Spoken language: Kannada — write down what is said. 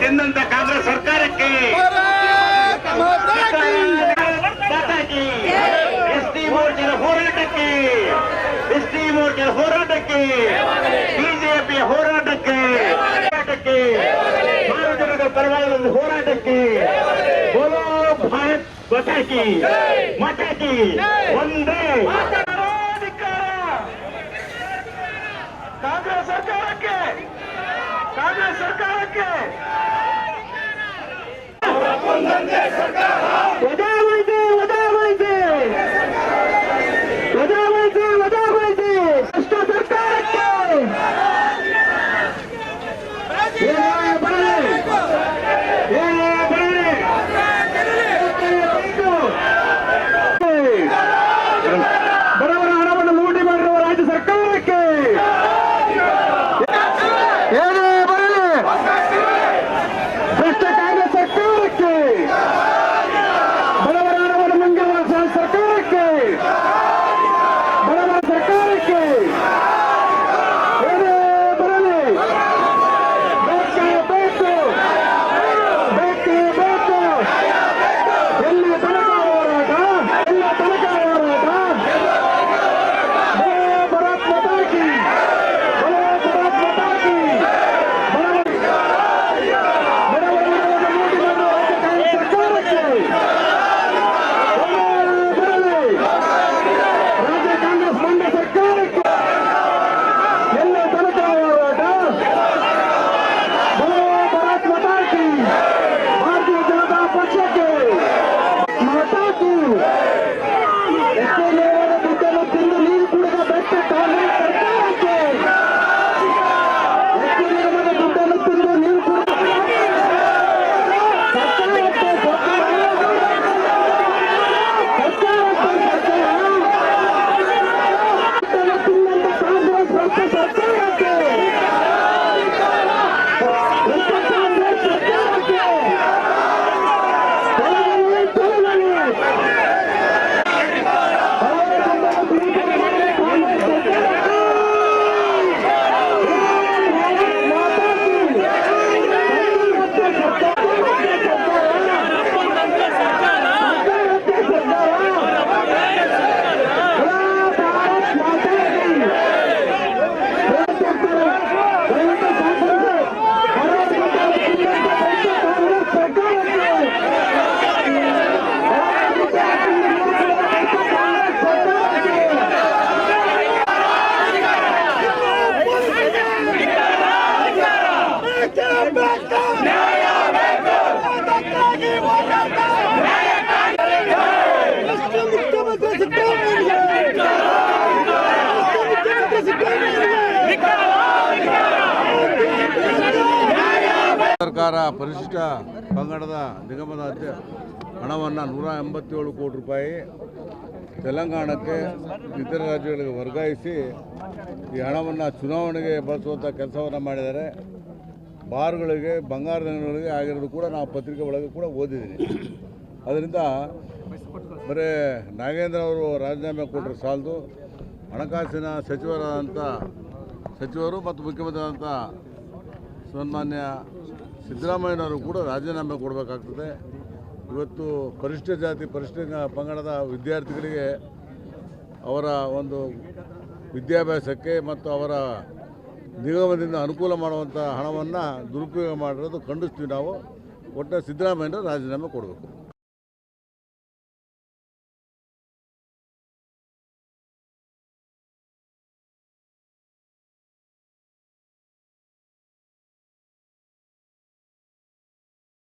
ತಿಂದಂತ ಕಾಂಗ್ರೆಸ್ ಸರ್ಕಾರಕ್ಕೆ. ಎಸ್ಟಿ ಮೋರ್ಚಾದ ಹೋರಾಟಕ್ಕೆ. ಎಸ್ಟಿ ಮೋರ್ಚಾದ ಹೋರಾಟಕ್ಕೆ. ಬಿಜೆಪಿ ಹೋರಾಟಕ್ಕೆ. ಹೋರಾಟಕ್ಕೆ. ಭಾರತದ ಪರವಾಗಿ ಒಂದು ಹೋರಾಟಕ್ಕೆ. ಬೋಲೋ ಭಾರತ್ ಬಟಾಕಿ ಮಟಾಕಿ ಒಂದೇ. ಕಾಂಗ್ರೆಸ್ ಸರ್ಕಾರಕ್ಕೆ. ಕಾಂಗ್ರೆಸ್ ಸರ್ಕಾರಕ್ಕೆ. Hallelujah. ಸರ್ಕಾರ ಪರಿಶಿಷ್ಟ ಪಂಗಡದ ನಿಗಮದ ಅಧ್ಯ ಹಣವನ್ನು ನೂರ ಎಂಬತ್ತೇಳು ಕೋಟಿ ರೂಪಾಯಿ ತೆಲಂಗಾಣಕ್ಕೆ ಇತರ ರಾಜ್ಯಗಳಿಗೆ ವರ್ಗಾಯಿಸಿ ಈ ಹಣವನ್ನು ಚುನಾವಣೆಗೆ ಬಳಸುವಂಥ ಕೆಲಸವನ್ನು ಮಾಡಿದ್ದಾರೆ. ಬಾರ್ಗಳಿಗೆ, ಬಂಗಾರದ ಅಂಗಡಿಗಳಿಗೆ ಆಗಿರೋದು ಕೂಡ ನಾವು ಪತ್ರಿಕೆ ಒಳಗೆ ಕೂಡ ಓದಿದ್ದೀನಿ. ಅದರಿಂದ ಬರೇ ನಾಗೇಂದ್ರ ಅವರು ರಾಜೀನಾಮೆ ಕೊಟ್ಟರೆ ಸಾಲದು, ಹಣಕಾಸಿನ ಸಚಿವರಾದಂಥ ಸಚಿವರು ಮತ್ತು ಮುಖ್ಯಮಂತ್ರಿಯಾದಂಥ ಸನ್ಮಾನ್ಯ ಸಿದ್ದರಾಮಯ್ಯನವರು ಕೂಡ ರಾಜೀನಾಮೆ ಕೊಡಬೇಕಾಗ್ತದೆ. ಇವತ್ತು ಪರಿಷ್ಠ ಜಾತಿ ಪರಿಷ್ಠ ಪಂಗಡದ ವಿದ್ಯಾರ್ಥಿಗಳಿಗೆ ಅವರ ಒಂದು ವಿದ್ಯಾಭ್ಯಾಸಕ್ಕೆ ಮತ್ತು ಅವರ ನಿಗಮದಿಂದ ಅನುಕೂಲ ಮಾಡುವಂಥ ಹಣವನ್ನು ದುರುಪಯೋಗ ಮಾಡಿರೋದು ಖಂಡಿಸ್ತೀವಿ ನಾವು. ಒಟ್ಟು ಸಿದ್ದರಾಮಯ್ಯನವರು ರಾಜೀನಾಮೆ ಕೊಡಬೇಕು.